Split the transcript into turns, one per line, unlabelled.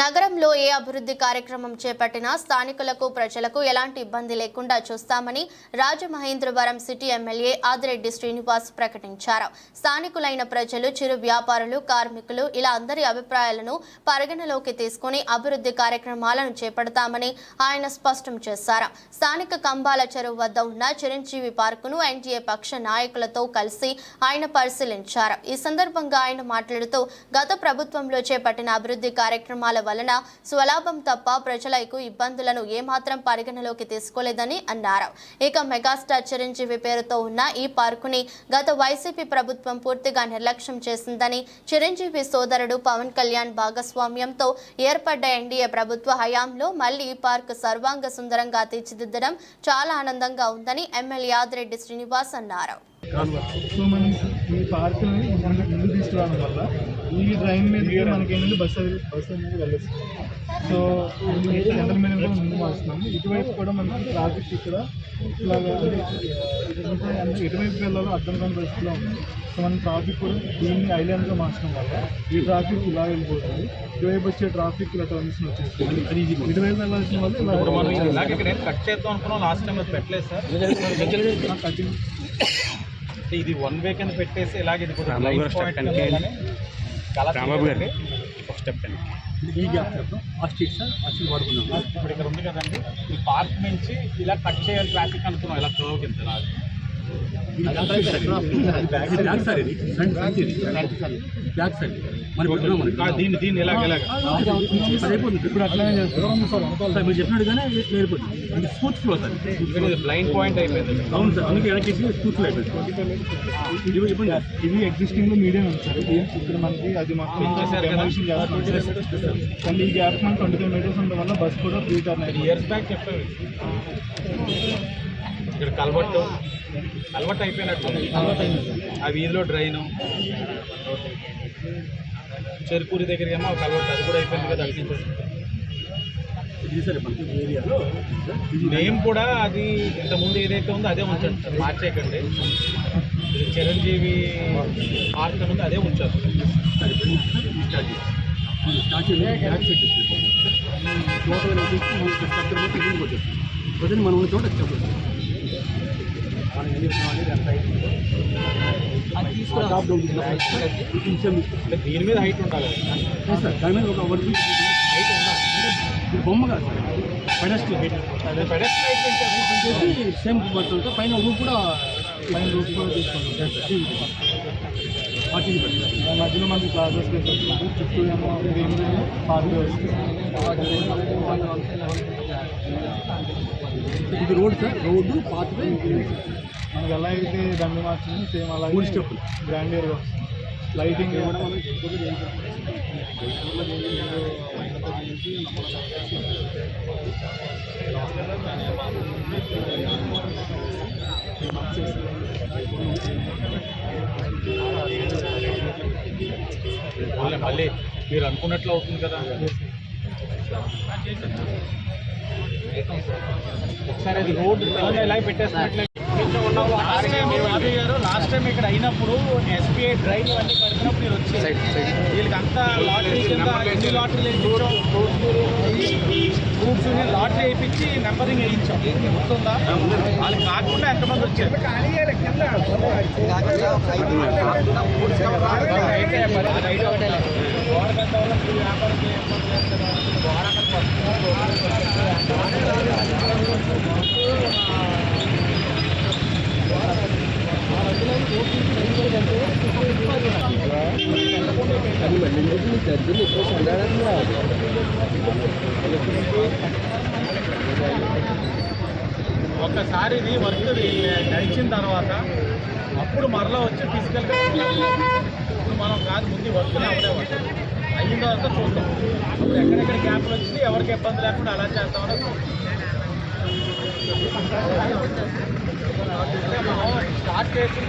నగరంలో ఏ అభివృద్ధి కార్యక్రమం చేపట్టినా స్థానికులకు ప్రజలకు ఎలాంటి ఇబ్బంది లేకుండా చూస్తామని రాజమహేంద్రవరం సిటీ ఎమ్మెల్యే ఆదిరెడ్డి శ్రీనివాస్ ప్రకటించారు. స్థానికులైన ప్రజలు చిరు వ్యాపారులు కార్మికులు ఇలా అందరి అభిప్రాయాలను పరిగణలోకి తీసుకుని అభివృద్ధి కార్యక్రమాలను చేపడతామని ఆయన స్పష్టం చేశారు. స్థానిక కంబాల చెరువు వద్ద ఉన్న చిరంజీవి పార్కును ఎన్టీఏ పక్ష నాయకులతో కలిసి ఆయన పరిశీలించారు. ఈ సందర్భంగా ఆయన మాట్లాడుతూ గత ప్రభుత్వంలో చేపట్టిన అభివృద్ధి కార్యక్రమాల వలన స్వలాభం తప్ప ప్రజలకు ఇబ్బందులను ఏమాత్రం పరిగణలోకి తీసుకోలేదని అన్నారు. ఇక మెగాస్టార్ చిరంజీవి పేరుతో ఉన్న ఈ పార్కుని గత వైసీపీ ప్రభుత్వం పూర్తిగా నిర్లక్ష్యం చేసిందని చిరంజీవి సోదరుడు పవన్ కళ్యాణ్ భాగస్వామ్యంతో ఏర్పడ్డ ఎన్డీఏ ప్రభుత్వ హయాంలో మళ్ళీ ఈ పార్క్ సర్వాంగ సుందరంగా తీర్చిదిద్దడం చాలా ఆనందంగా ఉందని ఎమ్మెల్యే యాదిరెడ్డి శ్రీనివాస్ అన్నారు.
సో మనం ఈ పార్కుని ముందు ముందు తీసుకురావడం వల్ల ఈ డ్రైన్ మీద మనకి ఏంటంటే బస్సు బస్సు అనేది వెళ్ళొస్తుంది సో సెంటర్ మీద కూడా ముందు మారుస్తున్నాము. ఇటువైపు కూడా మనకి ట్రాఫిక్ ఇక్కడ అంటే అంటే ఎటువైపు వెళ్ళాలో అర్థం కాని పరిస్థితిలో ఉంది. సో మనం ట్రాఫిక్ కూడా దీన్ని ఐలాండ్గా మార్చడం వల్ల ఈ ట్రాఫిక్ ఇలా వెళ్ళిపోతుంది. ఇటువైపు వచ్చే ట్రాఫిక్ ఇలా టర్న్స్ వచ్చేస్తుంది. ఇటువైపు వెళ్ళాల్సిన వల్ల ఇలా
మనం కట్ చేద్దాం అనుకున్నాం లాస్ట్ టైం పెట్టలేదు సార్. ఇది వన్ వే కింద పెట్టేసి ఇలాగ ఇది కూడా లైన్
గారు. ఒక స్టెప్ అండి
ఈ గ్యాప్ చెప్తాం ఆ స్ట్రీట్ సార్ ఆ స్ట్రీట్ వాడుకున్నాం
ఇప్పుడు ఇక్కడ ఉంది కదండి ఈ పార్క్ నుంచి ఇలా కట్ చేయాలి ట్రాఫిక్ అనుకున్నాం ఇలా కర్వ్ కింద.
బ్యాక్ సైడ్ ఇది ఫ్రంట్ ఫ్రంట్ ఇది బ్యాక్ సైడ్ మరి పెట్టుకున్నాం మనకి
ఆ, దీన్ని దీన్ని ఇలాగ ఇలాగ
అది అయిపోతుంది
ఇప్పుడు అట్లానే చేస్తాం సార్
సార్ మీరు చెప్పినట్టుగానే వెళ్ళిపోతుంది అది స్మూత్ ఫ్లో సార్
ఇది బ్లైండ్ పాయింట్ అయిపోయింది
అవును సార్ అందుకే వెనకేసి స్మూత్ ఫ్లో అయిపోయింది ఇది ఇవ్వండి
ఇది ఎగ్జిస్టింగ్లో మీడియం ఉంది సార్ ఇది ఇక్కడ మనకి అది మొత్తం
చేశారు కదా?
demolition చేస్తున్నారు. కానీ ఈ గ్యాప్ మనకి ట్వంటీ ఫైవ్ మీటర్స్ ఉండడం వల్ల బస్ కూడా ఫ్రీ టర్న్ అయ్యింది
ఇయర్స్ బ్యాక్ చెప్పారు ఇక్కడ కల్వర్టు. కల్వర్ట్ అయిపోయినట్టు ఆ వీధిలో డ్రైను. చెరుకూరి దగ్గర ఏమో కల్వర్ట్. అది కూడా అయిపోయింది కదా అటు
ఏరియాలో
నేమ్ కూడా అది ఇంతకుముందు ఏదైతే ఉందో అదే ఉంచండి సార్ మార్చేయకండి చిరంజీవి పార్క్ అని అదే ఉంచారు
సరే స్టార్ట్ మనం చోట చెప్పండి మనం ఎన్ని
అంటే దీని మీద హైట్ ఉండాలి.
సార్ దాని మీద ఒక వన్
హైట్ ఉండాలి.
ఇది బొమ్మ కాదు సార్ పెడస్ట్రీ హైట్
అదే పెడస్ట్రీ హైట్.
చేసి సేమ్ పడుతుంటే పైన రూప్ కూడా
పైన రూఫ్ కూడా తీసుకుంటాం.
ఫార్టీ పెట్టారు
దాని మధ్యలో మనకి క్లాసెస్ వస్తుంది చుట్టూ ఏమో గ్రీన్ పార్క్ వస్తుంది
ఇది రోడ్ సార్ రోడ్డు పాత్వే
మనకి ఎలా అయితే దండి మార్చింది సేమ్ అలాగే
మూడు స్టెప్పులు.
గ్రాండియర్గా వస్తుంది లైటింగ్
ఓన్లీ మళ్ళీ మీరు అనుకున్నట్లు అవుతుంది కదా? ఒకసారి అది రోడ్ ఇలా పెట్టేసినట్లే లాస్ట్ టైం ఇక్కడ అయినప్పుడు ఎస్బీఐ డ్రైవ్ ఇవన్నీ కట్టినప్పుడు మీరు వచ్చి వీళ్ళకి అంతా లాటరీ కింద ఎన్ని లాటరీలు వేయించాం. ఫ్రూట్స్ లాటరీ వేయించి నెంబరింగ్ వేయించాం. గుర్తుందా? వాళ్ళు కాకుండా ఎంతమంది వచ్చారు? మరి అది ఐడియా ఒకటే లేదు. గోడగట్ట ఒకసారి ఇది వర్క్ గడిచిన తర్వాత అప్పుడు మరలా వచ్చి ఫిజికల్గా ఇప్పుడు మనం కాదు ముందు వర్క్ అవలేవచ్చు అయిన తర్వాత చూద్దాం అప్పుడు ఎక్కడెక్కడ గ్యాప్లు వచ్చి ఎవరికి ఇబ్బంది లేకుండా అలా చేస్తామని స్టార్ట్ చేసిన